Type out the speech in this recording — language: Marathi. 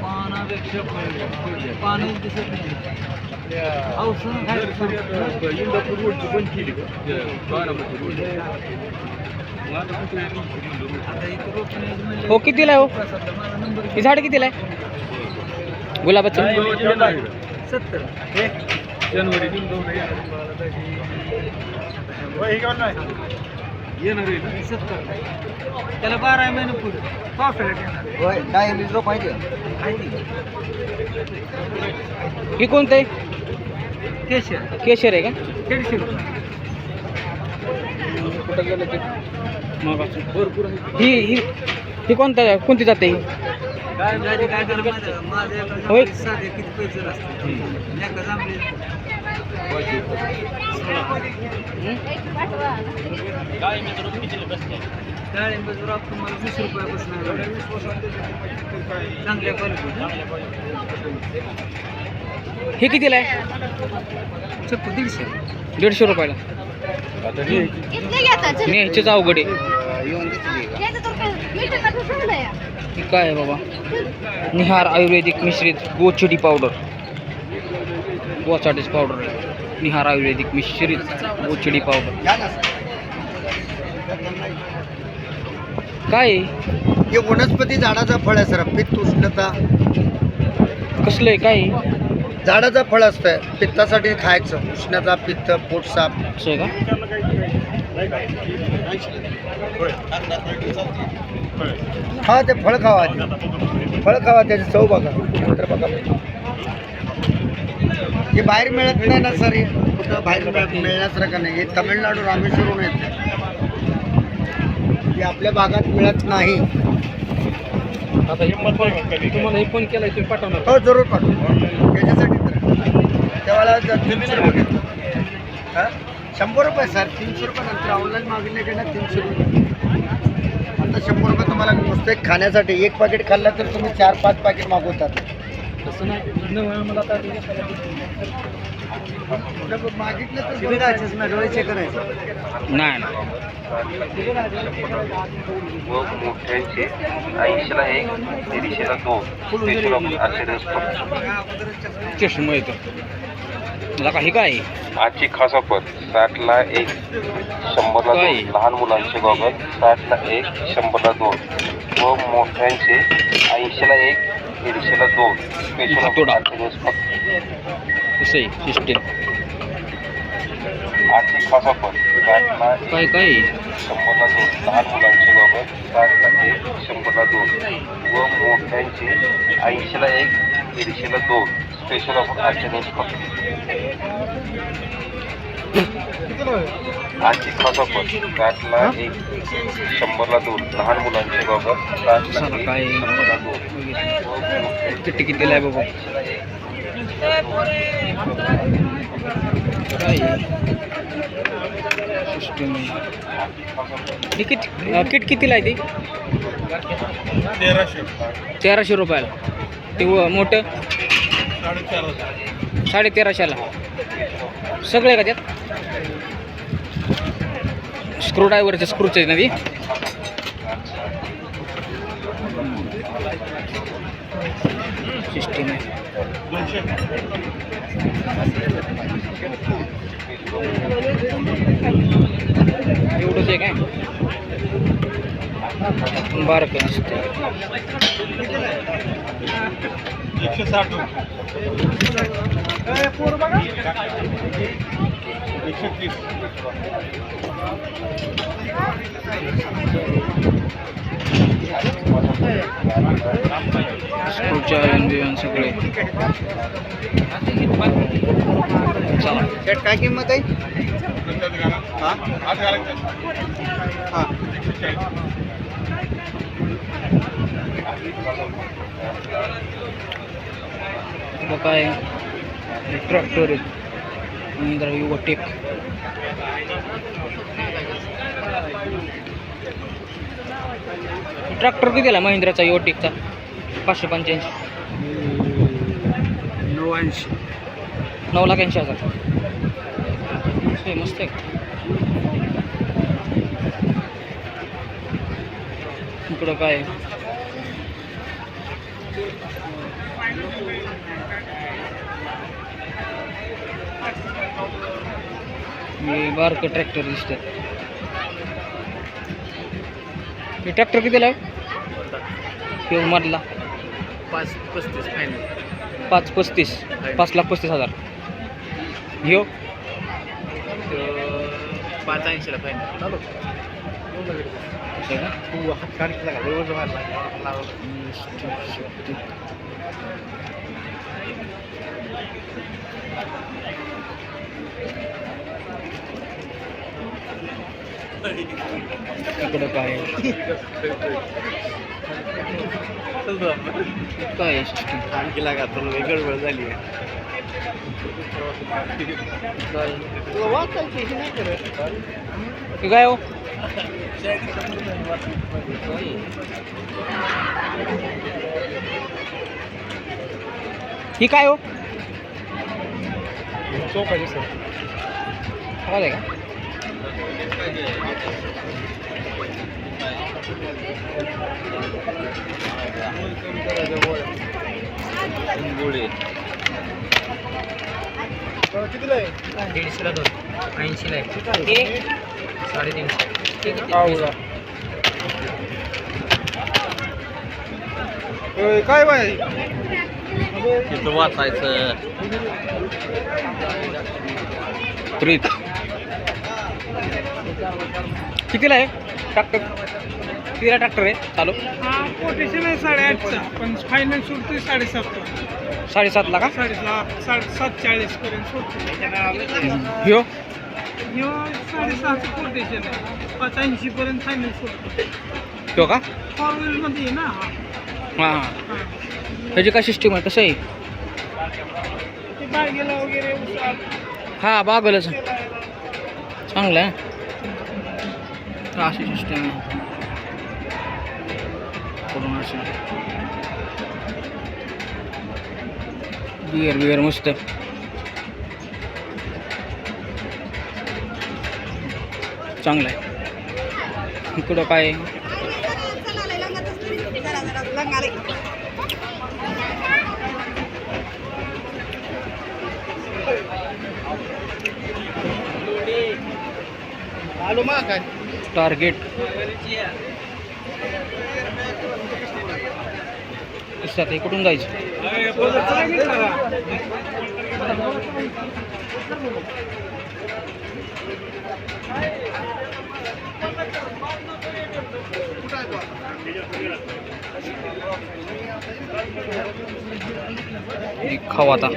पानापेक्षा पाणी दिसत नाही औषध हो कितीला आहे. हो ही झाड कितीला आहे गुलाबाचं सत्तर सत्तर त्याला बारा महिने पुढे पावसाळ्यात येणार काय लिटर पाहिजे ही। कोणतं आहे केशर केशर आहे का दीडशे रुपये कुठं गेलं ते ही ही ही कोणता कोणती जाते ही? काय झाली काय झालं माहिती आहे का? माझ्या एका होय. जांभळीत साधे किती पैसे असतात एका जांभळीत डाळिंबाचं रॉक तुम्हाला वीस रुपयापासून चांगल्या क्वालिटी हे कितीला आहे? चक्कू दीडशे दीडशे रुपयाला न्यायचेच अवघड आहे. काय आहे बाबा? निहार आयुर्वेदिक मिश्रित गोचडी पावडर. गोचाडीच पावडर आहे. निहार आयुर्वेदिक मिश्रित गोचडी पावडर. काय? हे वनस्पती झाडाचा फळ आहे सर. पित्त उष्णता. कसलं आहे? काय? झाडाचं फळ असतं पित्तासाठी खायचं. उष्णता पित्त पोट साफ. असं का? हा ते फळ खावा फळ खावा त्याची चव बघा. बघा. हे बाहेर मिळत नाही ना सर हे कुठं बाहेर मिळत मिळण्यासारखं नाही? हे तमिळनाडू रामेश्वरून येते. हे आपल्या भागात मिळत नाही. आता हे तुम्हाला हे फोन केलाय तुम्ही पाठवणार. हो जरूर पाठवू. त्याच्यासाठी तर. त्यावेळेला तीनशे रुपये हा? शंभर रुपये सर. तीनशे रुपये नंतर ऑनलाईन मागितले की ना तीनशे रुपये. आता शंभर रुपये तुम्हाला नुसते खाण्यासाठी. एक पाकिट खाल्लं तर तुम्ही चार पाच पाकिट मागवतात. तसं नाही. न मला आता मागितलं तर शिबिराचेच ना डोळे चेक करायचे. नाही मोठ्यांचे एक दोन. चष्मा येतो. मला काही काय? आजची खास ऑफर साठला एक शंभरला? दोन. लहान मुलांचे गॉगल साठला एक शंभरला दोन. व मोठ्यांचे ऐंशीला एक दीडशेला दोन. स्पेशल कसं आहे? सिस्टीम आजची खास एक काय? काय? शंभरला दोन. लहान मुलांचे गॉगल साठला एक शंभरला दोन. व मोठ्यांचे ऐंशीला एक दीडशेला दोन. स्पेशल ऑफर दिवस फक्त आजची खास ऑफर साठला एक शंभरला दोन. लहान मुलांचे गॉगल साठला एक? शंभरला दोन. किती कितीला आहे बाबा? हे अं, किट कितीला आहे ती? तेराशे. रुपयाला. ते व- मोठं? साडे तेराशेला सगळे का त्यात? स्क्रूड्रायव्हरचे स्क्रूच आहेत ना ती? सिस्टीम आहे. एवढंच आहे? काय बारकं दिसतंय. एकशे साठ एकशे तीस. बियन सगळे. चला. शेट काय किंमत आहे? हा? हा. बघा काय ट्रॅक्टर आहेत. महिंद्रा युवटेक ट्रॅक्टर किती आला महिंद्राचा युवटेकचा पाचशे पंच्याऐंशी. नऊ ऐंशी नऊ लाख ऐंशी हजार. मस्त आहे. इकडं काय? हे बारकं ट्रॅक्टर दिसतात. हे ट्रॅक्टर कितीला आहे? हे मधला पाच पस्तीस फायनल पाच पस्तीस. पाच लाख पस्तीस हजार. ह्यो पाच ऐंशीला फायनल चालू असं आहे का? तू हात काढला का व्यवस्थित मारला इकडं काय? आहे? काय आहे? आणखी लागा तुला गडबड झाली काय तुला वाचायची हे नाही करत हे काय हो? ही काय हो? आवाज आहे का? कितीला आहे? दीडशेला दोन. ऐंशीला आहे. साडेतीनशे. काय बाय तिथं वाचायचं. प्रीत. कितीला आहे? ट्रॅक्टर? कितीला ट्रॅक्टर आहे? चालू? हा कोटेशन आहे साडेआठचा पण फायनल सुटतोय साडेसातला. साडेसातला का? साडेसात साडेसात चाळीस पर्यंत सुटतो ह्यो? ह्यो साडेसहाचं कोटेशन आहे. पाच ऐंशी पर्यंत फायनल सुटतो का? फोर व्हीलमध्ये आहे ना हा. हां. हां. हा. ह्याची काय सिस्टीम आहे? कसं आहे? ते बागेला वगैरे उसात. हा बागलच. चांगलं आहे. अशी सिस्टीम आहे करून अशी बिअर बिअर मस्त चांगलं आहे इकडं काय आहे? आलो मा काय टार्गेट. ते कुठून जायचं? खाऊ आता.